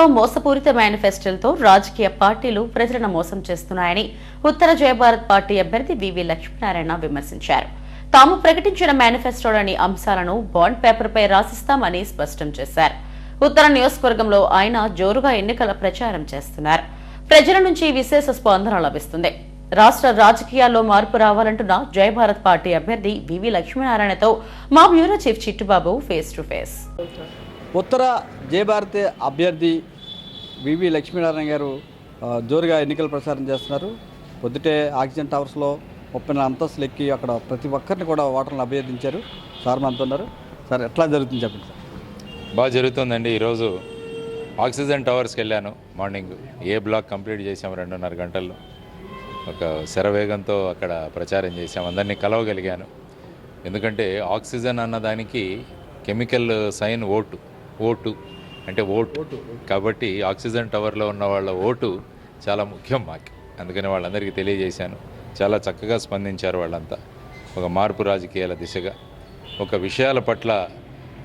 గతంలో మోసపూరిత మేనిఫెస్టోలతో రాజకీయ పార్టీలు ప్రజలను మోసం చేస్తున్నాయని ఉత్తర జయభారత్ పార్టీ అభ్యర్థి వివి లక్ష్మీనారాయణ విమర్శించారు. తాము ప్రకటించిన మేనిఫెస్టోలోని అంశాలను బాండ్ పేపర్పై రాసిస్తామని స్పష్టం చేశారు. ఉత్తర నియోజకవర్గంలో ఆయన జోరుగా ఎన్నికల ప్రచారం చేస్తున్నారు. ప్రజల నుంచి విశేష స్పందన లభిస్తుంది. రాష్ట్ర రాజకీయాల్లో మార్పు రావాలంటున్న జయభారత్ పార్టీ అభ్యర్థి వివి లక్ష్మీనారాయణతో మా bureau chief Chittubabu face to face. ఉత్తర జయభారతి అభ్యర్థి వివి లక్ష్మీనారాయణ గారు జోరుగా ఎన్నికల ప్రచారం చేస్తున్నారు. పొద్దుటే ఆక్సిజన్ టవర్స్లో ముప్పై నాలుగు అంతస్తులు ఎక్కి అక్కడ ప్రతి ఒక్కరిని కూడా ఓటర్లను అభ్యర్థించారు. సార్ మనతో ఉన్నారు. సార్ ఎట్లా జరుగుతుంది చెప్పండి సార్? బాగా జరుగుతుందండి. ఈరోజు ఆక్సిజన్ టవర్స్కి వెళ్ళాను. మార్నింగ్ ఏ బ్లాక్ కంప్లీట్ చేసాము రెండున్నర గంటల్లో. ఒక శరవేగంతో అక్కడ ప్రచారం చేసాం అందరినీ కలవగలిగాను. ఎందుకంటే ఆక్సిజన్ అన్నదానికి కెమికల్ సైన్ ఓటు. ఓటు. అంటే ఓటు. కాబట్టి ఆక్సిజన్ టవర్లో ఉన్న వాళ్ళ ఓటు చాలా ముఖ్యం మాకు. అందుకని వాళ్ళందరికీ తెలియజేశాను. చాలా చక్కగా స్పందించారు వాళ్ళంతా. ఒక మార్పు రాజకీయాల దిశగా. ఒక విషయాల పట్ల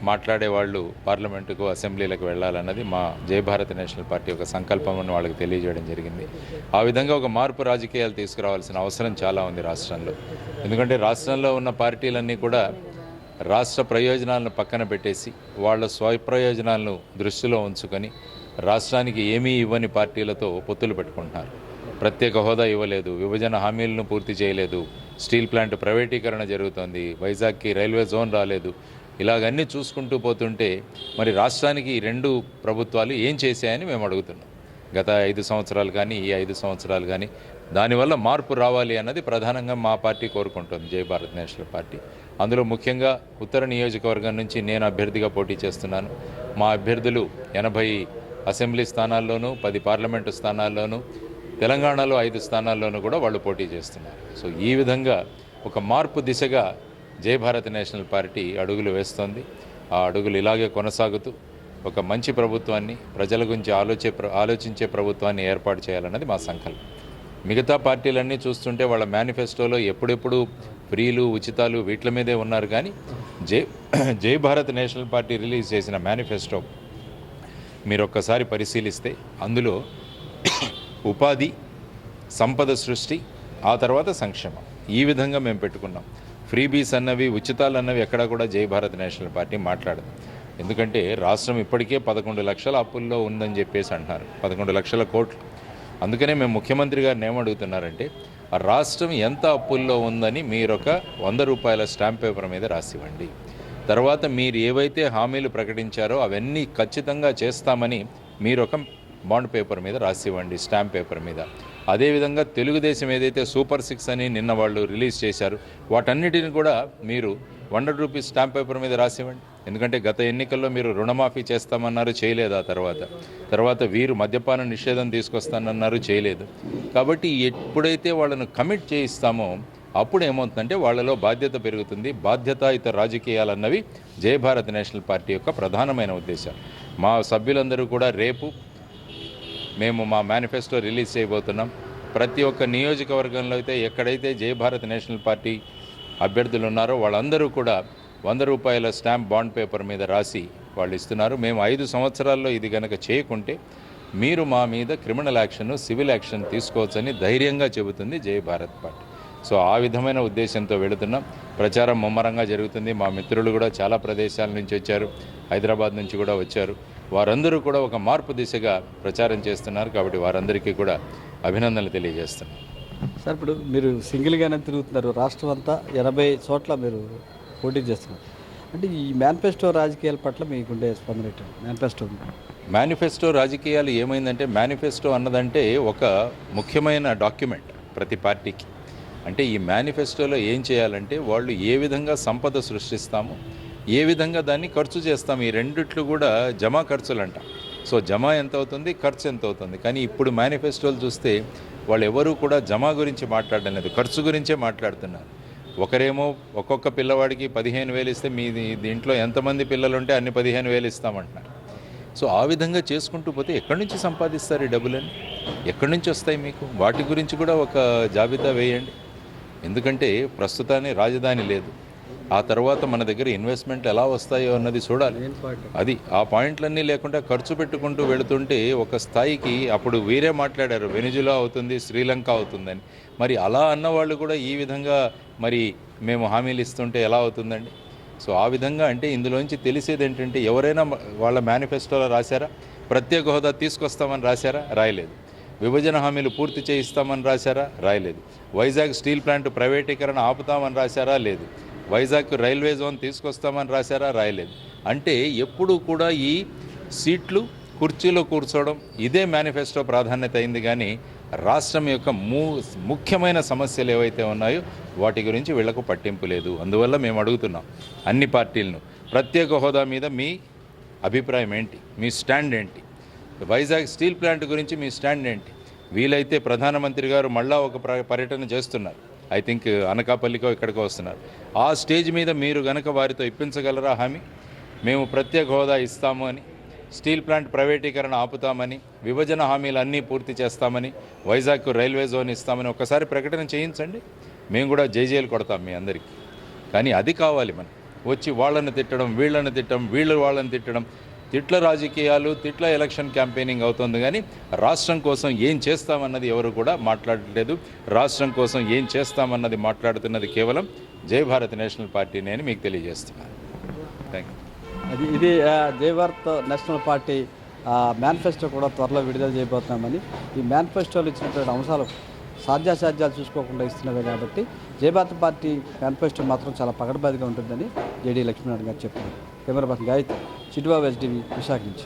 మాట్లాడే వాళ్ళు పార్లమెంటుకు అసెంబ్లీలకు వెళ్ళాలన్నది మా జయ భారత్ నేషనల్ పార్టీ యొక్క సంకల్పం అని వాళ్ళకి తెలియజేయడం జరిగింది. ఆ విధంగా ఒక మార్పు రాజకీయాలు తీసుకురావాల్సిన అవసరం చాలా ఉంది రాష్ట్రంలో. ఎందుకంటే రాష్ట్రంలో ఉన్న పార్టీలన్నీ కూడా రాష్ట్ర ప్రయోజనాలను పక్కన పెట్టేసి వాళ్ళ స్వప్రయోజనాలను దృష్టిలో ఉంచుకొని రాష్ట్రానికి ఏమీ ఇవ్వని పార్టీలతో పొత్తులు పెట్టుకుంటున్నారు. ప్రత్యేక హోదా ఇవ్వలేదు విభజన హామీలను పూర్తి చేయలేదు స్టీల్ ప్లాంట్ ప్రైవేటీకరణ జరుగుతోంది వైజాగ్కి రైల్వే జోన్ రాలేదు. ఇలాగన్నీ చూసుకుంటూ పోతుంటే మరి రాష్ట్రానికి ఈ రెండు ప్రభుత్వాలు ఏం చేశాయని మేము అడుగుతున్నాం. గత ఐదు సంవత్సరాలు కానీ ఈ ఐదు సంవత్సరాలు కానీ దానివల్ల మార్పు రావాలి అన్నది ప్రధానంగా మా పార్టీ కోరుకుంటుంది జై భారత్ నేషనల్ పార్టీ. అందులో ముఖ్యంగా ఉత్తర నియోజకవర్గం నుంచి నేను అభ్యర్థిగా పోటీ చేస్తున్నాను. మా అభ్యర్థులు ఎనభై అసెంబ్లీ స్థానాల్లోనూ పది పార్లమెంటు స్థానాల్లోనూ తెలంగాణలో ఐదు స్థానాల్లోనూ కూడా వాళ్ళు పోటీ చేస్తున్నారు. సో ఈ విధంగా ఒక మార్పు దిశగా జై భారత్ నేషనల్ పార్టీ అడుగులు వేస్తోంది. ఆ అడుగులు ఇలాగే కొనసాగుతూ ఒక మంచి ప్రభుత్వాన్ని ప్రజల గురించి ఆలోచే ఆలోచించే ప్రభుత్వాన్ని ఏర్పాటు చేయాలన్నది మా సంకల్పం. మిగతా పార్టీలన్నీ చూస్తుంటే వాళ్ళ మేనిఫెస్టోలో ఎప్పుడెప్పుడు ఫ్రీలు ఉచితాలు వీటి మీదే ఉన్నారు కానీ Jai Jai Bharat national party release చేసిన మేనిఫెస్టో మీరు ఒక్కసారి పరిశీలిస్తే అందులో ఉపాధి సంపద సృష్టి ఆ తర్వాత సంక్షేమం. ఈ విధంగా మేము పెట్టుకున్నాం. ఫ్రీబీస్ అన్నవి ఉచితాలు అన్నవి ఎక్కడా కూడా జై భారత్ నేషనల్ పార్టీ మాట్లాడదు. ఎందుకంటే రాష్ట్రం ఇప్పటికే పదకొండు లక్షల అప్పుల్లో ఉందని చెప్పేసి అంటున్నారు. పదకొండు లక్షల కోట్లు. అందుకనే మేము ముఖ్యమంత్రి గారిని ఏమడుగుతున్నారంటే ఆ రాష్ట్రం ఎంత అప్పుల్లో ఉందని మీరొక వంద రూపాయల స్టాంప్ పేపర్ మీద రాసివ్వండి. తర్వాత మీరు ఏవైతే హామీలు ప్రకటించారో అవన్నీ ఖచ్చితంగా చేస్తామని మీరు ఒక బాండ్ పేపర్ మీద రాసివ్వండి స్టాంప్ పేపర్ మీద. అదేవిధంగా తెలుగుదేశం ఏదైతే సూపర్ సిక్స్ అని నిన్న వాళ్ళు రిలీజ్ చేశారు వాటన్నిటిని కూడా మీరు హండ్రెడ్ రూపీస్ స్టాంప్ పేపర్ మీద రాసివ్వండి. ఎందుకంటే గత ఎన్నికల్లో మీరు రుణమాఫీ చేస్తామన్నారు చేయలేదు ఆ తర్వాత. తర్వాత వీరు మద్యపాన నిషేధం తీసుకొస్తానన్నారు చేయలేదు. కాబట్టి ఎప్పుడైతే వాళ్ళను కమిట్ చేయిస్తామో అప్పుడు ఏమవుతుందంటే వాళ్ళలో బాధ్యత పెరుగుతుంది. బాధ్యతాయుత రాజకీయాలు అన్నవి జయ నేషనల్ పార్టీ యొక్క ప్రధానమైన ఉద్దేశం మా సభ్యులందరూ కూడా రేపు మేము మా మేనిఫెస్టో రిలీజ్ చేయబోతున్నాం. ప్రతి ఒక్క నియోజకవర్గంలో అయితే ఎక్కడైతే జయభారత్ నేషనల్ పార్టీ అభ్యర్థులు ఉన్నారో వాళ్ళందరూ కూడా వంద రూపాయల స్టాంప్ బాండ్ పేపర్ మీద రాసి వాళ్ళు ఇస్తున్నారు. మేము ఐదు సంవత్సరాల్లో ఇది కనుక చేయకుంటే మీరు మా మీద క్రిమినల్ యాక్షన్ సివిల్ యాక్షన్ తీసుకోవచ్చని ధైర్యంగా చెబుతుంది జై భారత్ పార్టీ. సో ఆ విధమైన ఉద్దేశంతో వెళుతున్నాం. ప్రచారం ముమ్మరంగా జరుగుతుంది. మా మిత్రులు కూడా చాలా ప్రదేశాల నుంచి వచ్చారు. హైదరాబాద్ నుంచి కూడా వచ్చారు. వారందరూ కూడా ఒక మార్పు దిశగా ప్రచారం చేస్తున్నారు కాబట్టి వారందరికీ కూడా అభినందనలు తెలియజేస్తున్నాం. సార్ ఇప్పుడు మీరు సింగిల్గానే తిరుగుతున్నారు. రాష్ట్రం అంతా ఎనభై చోట్ల మీరు పోటీ చేస్తున్నారు. అంటే ఈ మేనిఫెస్టో రాజకీయాల పట్ల మీకుండే స్పందన ఏంటి? మేనిఫెస్టో. మేనిఫెస్టో రాజకీయాలు ఏమైందంటే మేనిఫెస్టో అన్నదంటే ఒక ముఖ్యమైన డాక్యుమెంట్ ప్రతి పార్టీకి. అంటే ఈ మేనిఫెస్టోలో ఏం చేయాలంటే వాళ్ళు ఏ విధంగా సంపద సృష్టిస్తాము ఏ విధంగా దాన్ని ఖర్చు చేస్తాము ఈ రెండిట్లు కూడా జమా ఖర్చులు అంట సో జమా ఎంత అవుతుంది ఖర్చు ఎంత అవుతుంది కానీ ఇప్పుడు మేనిఫెస్టోలు చూస్తే వాళ్ళు ఎవరూ కూడా జమా గురించి మాట్లాడడం లేదు ఖర్చు గురించే మాట్లాడుతున్నారు. ఒకరేమో ఒక్కొక్క పిల్లవాడికి పదిహేను వేలు ఇస్తే మీ దీంట్లో ఎంతమంది పిల్లలు ఉంటే అన్ని పదిహేను వేలు ఇస్తామంటున్నారు. సో ఆ విధంగా చేసుకుంటూ పోతే ఎక్కడి నుంచి సంపాదిస్తారు ఈ డబ్బులని ఎక్కడి నుంచి వస్తాయి మీకు? వాటి గురించి కూడా ఒక జాబితా వేయండి. ఎందుకంటే ప్రస్తుతాన్ని రాజధాని లేదు. ఆ తర్వాత మన దగ్గర ఇన్వెస్ట్మెంట్ ఎలా వస్తాయో అన్నది చూడాలి. అది ఆ పాయింట్లన్నీ లేకుండా ఖర్చు పెట్టుకుంటూ వెళుతుంటే ఒక స్థాయికి అప్పుడు వీరే మాట్లాడారు వెనిజులా అవుతుంది శ్రీలంక అవుతుందని. మరి అలా అన్నవాళ్ళు కూడా ఈ విధంగా మరి మేము హామీలు ఇస్తుంటే ఎలా అవుతుందండి? సో ఆ విధంగా అంటే ఇందులోంచి తెలిసేది ఏంటంటే ఎవరైనా వాళ్ళ మేనిఫెస్టోలో రాశారా? ప్రత్యేక హోదా తీసుకొస్తామని రాశారా? రాయలేదు. విభజన హామీలు పూర్తి చేయిస్తామని రాశారా? రాయలేదు. వైజాగ్ స్టీల్ ప్లాంట్ ప్రైవేటీకరణ ఆపుతామని రాశారా? లేదు. వైజాగ్ రైల్వే జోన్ తీసుకొస్తామని రాశారా? రాయలేదు. అంటే ఎప్పుడూ కూడా ఈ సీట్లు కుర్చీలో కూర్చోవడం ఇదే మేనిఫెస్టో ప్రాధాన్యత అయింది కానీ రాష్ట్రం యొక్క మూ ముఖ్యమైన సమస్యలు ఏవైతే ఉన్నాయో వాటి గురించి వీళ్ళకు పట్టింపు లేదు. అందువల్ల మేము అడుగుతున్నాం అన్ని పార్టీలను. ప్రత్యేక హోదా మీద మీ అభిప్రాయం ఏంటి? మీ స్టాండ్ ఏంటి? వైజాగ్ స్టీల్ ప్లాంట్ గురించి మీ స్టాండ్ ఏంటి? వీలైతే ప్రధానమంత్రి గారు మళ్ళా ఒక పర్యటన చేస్తున్నారు. ఐ థింక్ అనకాపల్లికో ఇక్కడికో వస్తున్నారు. ఆ స్టేజ్ మీద మీరు గనక వారితో ఇప్పించగలరా హామీ? మేము ప్రత్యేక హోదా ఇస్తాము అని స్టీల్ ప్లాంట్ ప్రైవేటీకరణ ఆపుతామని విభజన హామీలు అన్నీ పూర్తి చేస్తామని వైజాగ్కు రైల్వే జోన్ ఇస్తామని ఒకసారి ప్రకటన చేయించండి. మేము కూడా జైజేలు కొడతాం మీ అందరికీ. కానీ అది కావాలి మనం. వచ్చి వాళ్ళని తిట్టడం వీళ్ళని తిట్టడం వీళ్ళు వాళ్ళని తిట్టడం తిట్ల రాజకీయాలు తిట్ల ఎలక్షన్ క్యాంపెయినింగ్ అవుతుంది కానీ రాష్ట్రం కోసం ఏం చేస్తామన్నది ఎవరు కూడా మాట్లాడలేదు. రాష్ట్రం కోసం ఏం చేస్తామన్నది మాట్లాడుతున్నది కేవలం జై భారత్ నేషనల్ పార్టీని అని మీకు తెలియజేస్తున్నాను. థ్యాంక్ యూ అది ఇది జై భారత్ నేషనల్ పార్టీ మేనిఫెస్టో కూడా త్వరలో విడుదల చేయబోతున్నామని. ఈ మేనిఫెస్టోలో ఇచ్చినటువంటి అంశాలు సాధ్యాసాధ్యాలు చూసుకోకుండా ఇస్తున్నవే కాబట్టి జై పార్టీ మేనిఫెస్టో మాత్రం చాలా పగడబాదిగా ఉంటుందని జేడీ లక్ష్మీనారాయణ గారు చెప్పారు. Camera person Gayatri. Chittubabu STV Visakha నుంచి.